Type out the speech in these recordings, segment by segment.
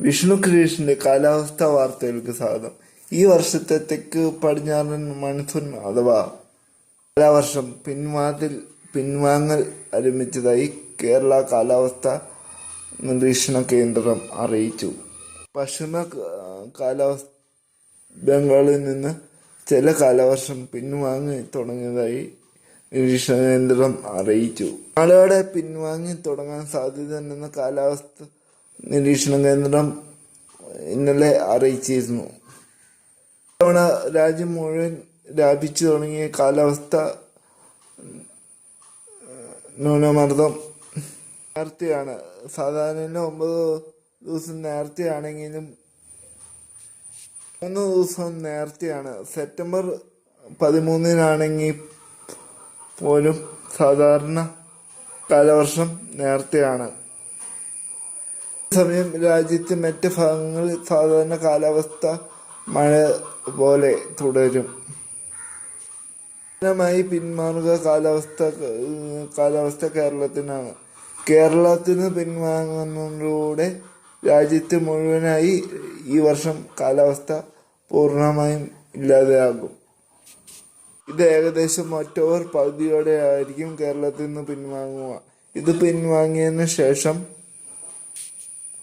വിഷ്ണു ക്രിയേഷന്റെ കാലാവസ്ഥാ വാർത്തകൾക്ക് സ്വാഗതം. ഈ വർഷത്തെ തെക്ക് പടിഞ്ഞാറൻ മൺസൂൺ അഥവാ കാലവർഷം പിൻവാതിൽ പിൻവാങ്ങൽ ആരംഭിച്ചതായി കേരള കാലാവസ്ഥ നിരീക്ഷണ കേന്ദ്രം അറിയിച്ചു. പശ്ചിമ കാലാവസ്ഥ ബംഗാളിൽ നിന്ന് ചില കാലവർഷം പിൻവാങ്ങി തുടങ്ങിയതായി നിരീക്ഷണ കേന്ദ്രം അറിയിച്ചു. നാളെയോടെ പിൻവാങ്ങി തുടങ്ങാൻ സാധ്യതയുണ്ടെന്ന കാലാവസ്ഥ നിരീക്ഷണ കേന്ദ്രം ഇന്നലെ അറിയിച്ചിരുന്നു. ഇത്തവണ രാജ്യം മുഴുവൻ വ്യാപിച്ചു തുടങ്ങിയ കാലാവസ്ഥ ന്യൂനമർദ്ദം നേരത്തെയാണ് സാധാരണ ഒമ്പത് ദിവസം നേരത്തെയാണെങ്കിലും മൂന്ന് ദിവസം നേരത്തെയാണ് സെപ്റ്റംബർ പതിമൂന്നിനാണെങ്കിൽ പോലും സാധാരണ കാലവർഷം നേരത്തെയാണ് സമയം രാജ്യത്തെ മറ്റ് ഭാഗങ്ങളിൽ സാധാരണ കാലാവസ്ഥ മഴ പോലെ തുടരും. പ്രധാനമായി പിന്മാറുക കാലാവസ്ഥ കാലാവസ്ഥ കേരളത്തിനാണ്. കേരളത്തിന് പിന്മാറുന്നതിലൂടെ രാജ്യത്ത് മുഴുവനായി ഈ വർഷം കാലാവസ്ഥ പൂർണമായും ഇല്ലാതെയാകും. ഇത് ഏകദേശം ഒക്ടോബർ പകുതിയോടെ ആയിരിക്കും കേരളത്തിൽ നിന്ന് പിൻവാങ്ങുക. ഇത് പിൻവാങ്ങിയതിനു ശേഷം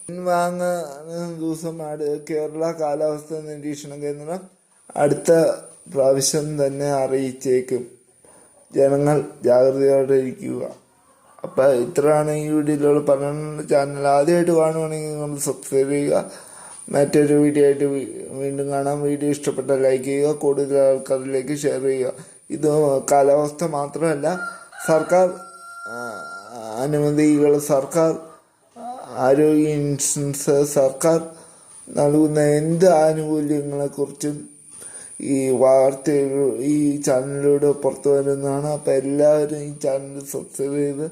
പിൻവാങ്ങുന്ന ദിവസം കേരള കാലാവസ്ഥ നിരീക്ഷണ കേന്ദ്രം അടുത്ത പ്രാവശ്യം തന്നെ അറിയിച്ചേക്കും. ജനങ്ങൾ ജാഗ്രതയോടെ ഇരിക്കുക. അപ്പൊ ഇത്രയാണ് ഈ വീഡിയോയിലുള്ള പറഞ്ഞ ചാനൽ ആദ്യമായിട്ട് കാണുവാണെങ്കിൽ നിങ്ങൾ സബ്സ്ക്രൈബ് ചെയ്യുക. മറ്റൊരു വീഡിയോ ആയിട്ട് വീണ്ടും കാണാം. വീഡിയോ ഇഷ്ടപ്പെട്ട ലൈക്ക് ചെയ്യുക. കൂടുതൽ ആൾക്കാരിലേക്ക് ഷെയർ ചെയ്യുക. ഇത് കാലാവസ്ഥ മാത്രമല്ല സർക്കാർ അനുമതികൾ സർക്കാർ ആരോഗ്യ ഇൻഷുറൻസ് സർക്കാർ നൽകുന്ന എന്ത് ആനുകൂല്യങ്ങളെക്കുറിച്ചും ഈ വാർത്ത ഈ ചാനലിലൂടെ പുറത്തു വരുന്നതാണ്. അപ്പം എല്ലാവരും ഈ ചാനൽ സബ്സ്ക്രൈബ് ചെയ്ത്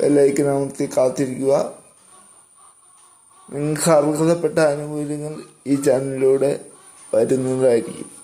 ബെല്ലൈക്കൻ അമർത്തി കാത്തിരിക്കുക. നിങ്ങൾക്ക് അർഹതപ്പെട്ട ആനുകൂല്യങ്ങൾ ഈ ചാനലിലൂടെ വരുന്നതായിരിക്കും.